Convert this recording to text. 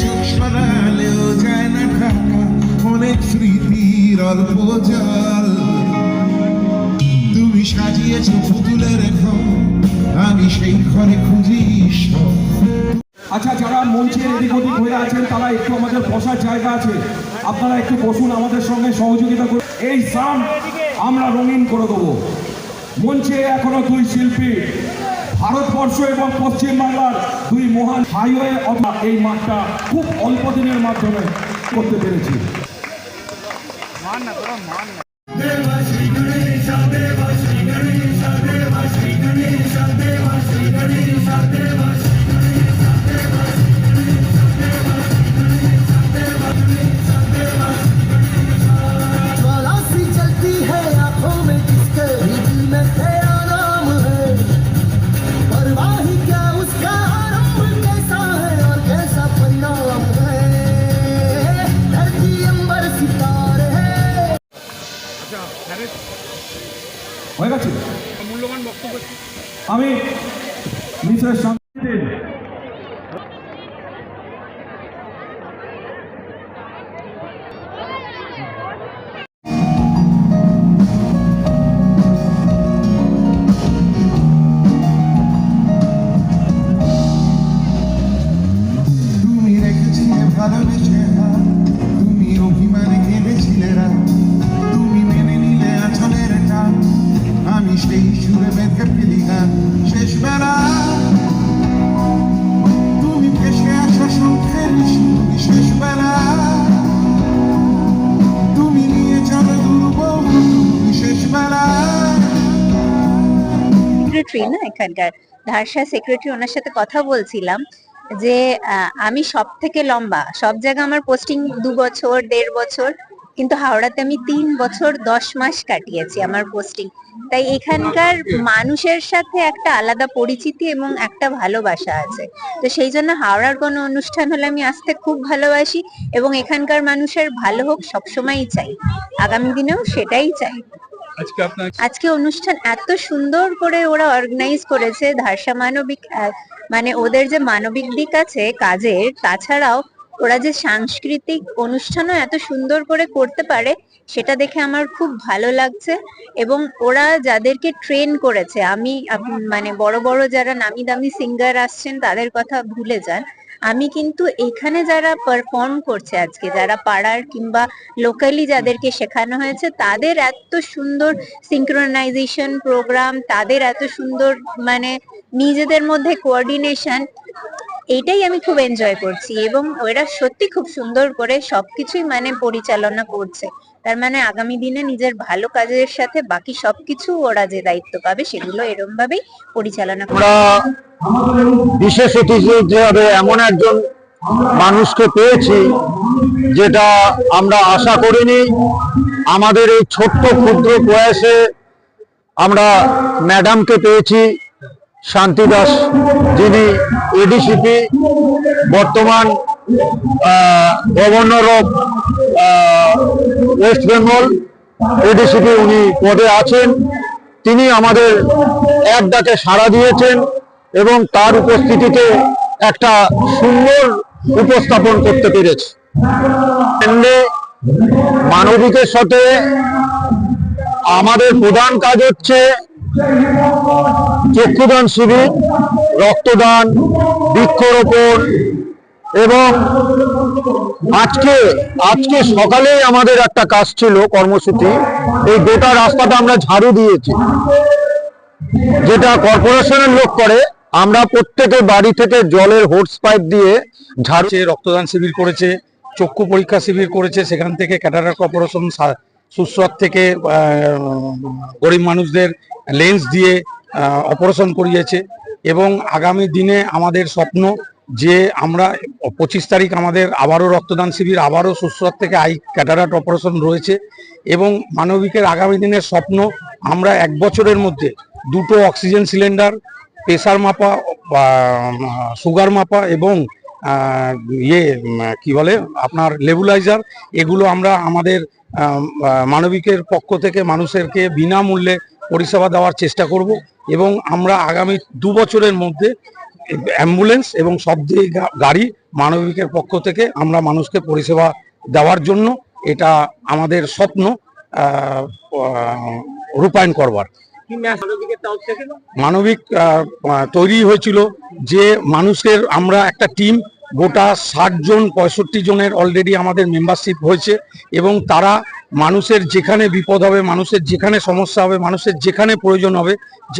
চোখ যায় না ঢাকা অনেক স্মৃতির অল্প জল। তুমি সাজিয়েছ পুতুলের ঘর, আমি সেই ঘরে খুঁজি আচ্ছা যারা মঞ্চের এদিক ওদিক হয়ে আছেন, তারা একটু আমাদের বসার জায়গা আছে। আপনারা একটু বসুন আমাদের সঙ্গে সহযোগিতা করুন। এই সাম আমরা রঙিন করে দেবো। মঞ্চে এখনও দুই শিল্পী ভারতবর্ষ এবং পশ্চিমবাংলার দুই মহান হাইওয়ে অথবা এই মাঠটা খুব অল্প দিনের মাধ্যমে করতে পেরেছি। মান না হয়ে গেছে? আমি মিশ্রের শান্তি তুমি সেক্রেটারি না এখানকার। ধারসা সেক্রেটারি ওনার সাথে কথা বলছিলাম যে আমি সব থেকে লম্বা সব জায়গায় আমার পোস্টিং দু বছর দেড় বছর কিন্তু হাওড়াতে আমি তিন বছর দশ মাস কাটিয়েছি আমার পোস্টিং তাই এখানকার মানুষের সাথে একটা আলাদা পরিচিতি এবং একটা ভালোবাসা আছে। তো সেই জন্য হাওড়ার কোনো অনুষ্ঠান হলে আমি আসতে খুব ভালোবাসি এবং এখানকার মানুষের ভালো হোক সবসময়ই চাই। আগামী দিনেও সেটাই চাই। আজকে আপনার আজকে অনুষ্ঠান এত সুন্দর করে ওরা অর্গানাইজ করেছে ধারসা মানবিক মানে ওদের যে মানবিক দিক আছে কাজের, তাছাড়াও ওরা যে সাংস্কৃতিক অনুষ্ঠানও এত সুন্দর করে করতে পারে, সেটা দেখে আমার খুব ভালো লাগছে। এবং ওরা যাদেরকে ট্রেন করেছে, আমি মানে বড় বড় যারা নামি দামি সিঙ্গার আসছেন, তাদের কথা ভুলে যান আমি কিন্তু এখানে যারা পারফর্ম করছে আজকে, যারা পাড়ার কিংবা লোকালি যাদেরকে শেখানো হয়েছে, তাদের এত সুন্দর সিঙ্ক্রোনাইজেশন প্রোগ্রাম তাদের এত সুন্দর মানে নিজেদের মধ্যে কোঅর্ডিনেশন এইটাই আমি খুব এনজয় করছি। এবং ওরা সত্যি খুব সুন্দর করে সবকিছুই মানে পরিচালনা করছে। তার মানে আগামী দিনে নিজের ভালো কাজের সাথে বাকি সবকিছু ওরা যে দায়িত্ব পাবে, সেগুলো এরম ভাবেই পরিচালনা বিশেষ অতিথি হিসেবে এমন একজন মানুষকে পেয়েছি যেটা আমরা আশা করিনি। আমাদের এই ছোট্ট ক্ষুদ্র প্রয়াসে আমরা ম্যাডামকে পেয়েছি শান্তি দাস যিনি এডিসিপি বর্তমান governor of West Bengal. ADCP উনি পদে আছেন। তিনি আমাদের এক ডাকে সাড়া দিয়েছেন। এবং তার উপস্থিতিতে একটা সুন্দর উপস্থাপন করতে পেরেছে। মানবিকের সাথে আমাদের প্রধান কাজ হচ্ছে চক্ষুদান শিবির, রক্তদান, বৃক্ষরোপণ এবং আজকে আজকে সকালে আমাদের একটা কাজ ছিল, কর্মসূচি। এই গোটা রাস্তাটা আমরা ঝাড়ু দিয়েছি, যেটা কর্পোরেশনের লোক করে। আমরা প্রত্যেকের বাড়ি থেকে জলের হোর্স পাইপ দিয়ে ঝাড়ু করেছে রক্তদান শিবির করেছে, চক্ষু পরীক্ষা শিবির করেছে, সেখান থেকে ক্যাটারার কর্পোরেশন সুস্বাদ থেকে গরিব মানুষদের লেন্স দিয়ে অপারেশন করিয়েছে। এবং আগামী দিনে আমাদের স্বপ্ন যে আমরা পঁচিশ তারিখ আমাদের আবারও রক্তদান শিবির, আবারও সুস্বাদ থেকে আই ক্যাটারাট অপারেশন রয়েছে। এবং মানবিকের আগামী দিনের স্বপ্ন আমরা এক বছরের মধ্যে দুটো অক্সিজেন সিলিন্ডার প্রেসার মাপা সুগার মাপা এবং ইয়ে কি বলে, আপনার লেবুলাইজার এগুলো আমরা আমাদের মানবিকের পক্ষ থেকে মানুষেরকে বিনামূল্যে পরিষেবা দেওয়ার চেষ্টা করব এবং আমরা আগামী দু বছরের মধ্যে অ্যাম্বুলেন্স এবং শব্দে গাড়ি মানবিকের পক্ষ থেকে আমরা মানুষকে পরিষেবা দেওয়ার জন্য এটা আমাদের স্বপ্ন রূপায়ণ করবার। মানবিক তৈরি হয়েছিল যে মানুষের আমরা একটা টিম, গোটা ষাট জন, পঁয়ষট্টি জনের অলরেডি আমাদের মেম্বারশিপ হয়েছে এবং তারা মানুষের যেখানে বিপদ হবে, মানুষের যেখানে সমস্যা হবে, মানুষের যেখানে প্রয়োজন হবে